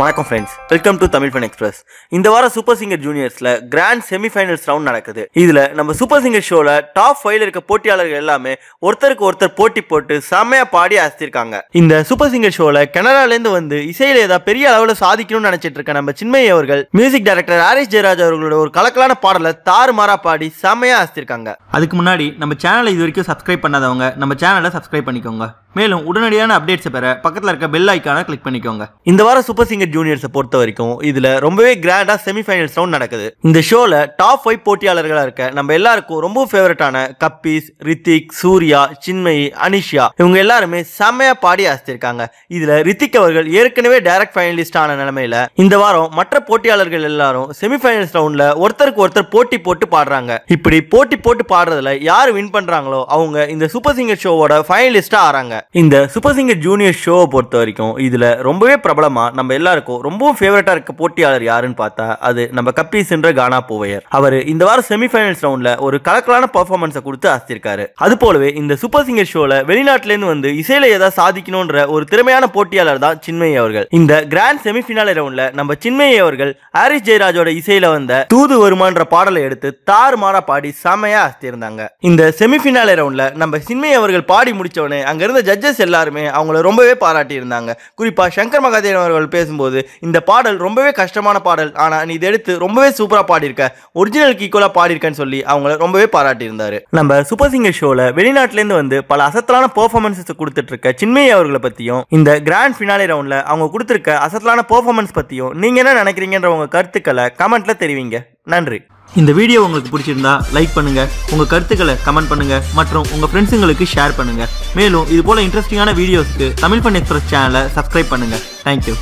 வணக்கம் friends welcome to Tamil fun express இந்த வாரம் சூப்பர் சிங்கர் ஜூனியர்ஸில் கிராண்ட் செமிஃபைனல்ஸ் ரவுண்ட் நடக்குது. இதுல நம்ம சூப்பர் சிங்கர் ஷோவில் டாப் ஃபைவ்ல இருக்க போட்டியாளர்கள் எல்லாமே ஒருத்தருக்கு ஒருத்தர் போட்டி போட்டு செம்மையாக பாடி அசத்திருக்காங்க. இந்த சூப்பர் சிங்கர் ஷோல கனடாலேருந்து வந்து இசையில ஏதாவது பெரிய அளவில் சாதிக்கணும்னு நினைச்சிட்டு இருக்க நம்ம சின்மயி அவர்கள் மியூசிக் டைரக்டர் ஆரிஸ் ஜெயராஜ் அவர்களோட ஒரு கலக்கலான பாடலை தாறுமாறா பாடி செம்மையா அசத்திருக்காங்க. அதுக்கு முன்னாடி நம்ம சேனலை இது வரைக்கும் சப்ஸ்கிரைப் பண்ணாதவங்க நம்ம சேனலை சப்ஸ்கிரைப் பண்ணிக்கோங்க. மேலும் உடனடியான அப்டேட்ஸை பெற பக்கத்தில் இருக்க பெல் ஐக்கானை கிளிக் பண்ணிக்கோங்க. இந்த வாரம் சூப்பர் சிங்கர் ஜூனியர்ஸை பொறுத்த வரைக்கும் இதில் ரொம்பவே கிராண்டாக செமிஃபைனல்ஸ் ரவுண்ட் நடக்குது. இந்த ஷோவில் டாப் ஃபைவ் போட்டியாளர்களாக இருக்க நம்ம எல்லாருக்கும் ரொம்ப ஃபேவரட்டான கப்பீஸ் ரித்திக் சூர்யா சின்மயி அனிஷா இவங்க எல்லாருமே செம்மையாக பாடி அசத்திருக்காங்க. இதில் ரித்திக் அவர்கள் ஏற்கனவே டைரக்ட் ஃபைனலிஸ்ட் ஆன நிலமையில இந்த வாரம் மற்ற போட்டியாளர்கள் எல்லாரும் செமிஃபைனல்ஸ் ரவுண்ட்ல ஒருத்தருக்கு ஒருத்தர் போட்டி போட்டு பாடுறாங்க. இப்படி போட்டி போட்டு பாடுறதுல யார் வின் பண்றாங்களோ அவங்க இந்த சூப்பர் சிங்கர் ஷோவோட ஃபைனலிஸ்டா ஆறாங்க. இந்த சூப்பர் சிங்கர் ஜூனியர் ஷோவை பொறுத்த வரைக்கும் இதுல ரொம்பவே பிரபலமா நம்ம இருக்கும். ரொம்பவும் ஃபேவரட்டா இருக்க போட்டியாளர் யாருன்னு பார்த்தா அது நம்ம கப்பீஸ்ன்ற கானா பூவையர். அவர் இந்த வாரம் செமிஃபைனல்ஸ் ரவுண்ட்ல ஒரு கலக்கலான பர்ஃபார்மன்ஸை கொடுத்து அசத்திருக்காரு. அது போலவே இந்த சூப்பர் சிங்கர் ஷோல வெளிநாட்டுல இருந்து வந்து இசையில ஏதாவது சாதிக்கணும்ன்ற ஒரு திறமையான போட்டியாளர் தான் சின்மயி அவர்கள். இந்த கிராண்ட் செமிஃபினாலே ரவுண்ட்ல நம்ம சின்மயி அவர்கள் ஹாரிஸ் ஜெயராஜோட இசையில வந்த தூது வருமான்ற பாடலை எடுத்து தாறுமாறா பாடி செமையா அசத்திருந்தாங்க. இந்த செமிஃபினாலே ரவுண்ட்ல நம்ம சின்மயி அவர்கள் பாடி முடிச்சவனே அங்க இருந்த ஜட்ஜஸ் எல்லாருமே அவங்கள ரொம்பவே பாராட்டி இருந்தாங்க குறிப்பா சங்கர் மகாதேவன் அவர்கள் பேசும்போது இந்த பாடல் ரொம்பவே கஷ்டமான பாடல். ஆனால் நீ இதை எடுத்து ரொம்பவே சூப்பராக பாடியிருக்க. ஒரிஜினலுக்கு ஈக்குவலாக பாடியிருக்கேன்னு சொல்லி அவங்கள ரொம்பவே பாராட்டியிருந்தார். நம்ம சூப்பர் சிங்கர் ஷோவில் வெளிநாட்டிலேருந்து வந்து பல அசத்தலான பெர்ஃபார்மன்ஸஸ் கொடுத்துட்டு இருக்க சின்மயி அவர்களை பற்றியும் இந்த கிராண்ட் ஃபினாலே ரவுண்டில் அவங்க கொடுத்துருக்க அசத்தலான பெர்ஃபார்மன்ஸ் பற்றியும் நீங்கள் என்ன நினைக்கிறீங்கன்ற உங்கள் கருத்துக்களை கமெண்ட்டில் தெரிவிங்க. நன்றி. இந்த வீடியோ உங்களுக்கு பிடிச்சிருந்தா லைக் பண்ணுங்க உங்க கருத்துக்களை கமெண்ட் பண்ணுங்க மற்றும் உங்க ஃப்ரெண்ட்ஸுங்களுக்கு ஷேர் பண்ணுங்க. மேலும் இது போல இன்ட்ரெஸ்டிங்கான வீடியோஸ்க்கு தமிழ் பண் எக்ஸ்பிரஸ் சேனலை சப்ஸ்கிரைப் பண்ணுங்க. தேங்க்யூ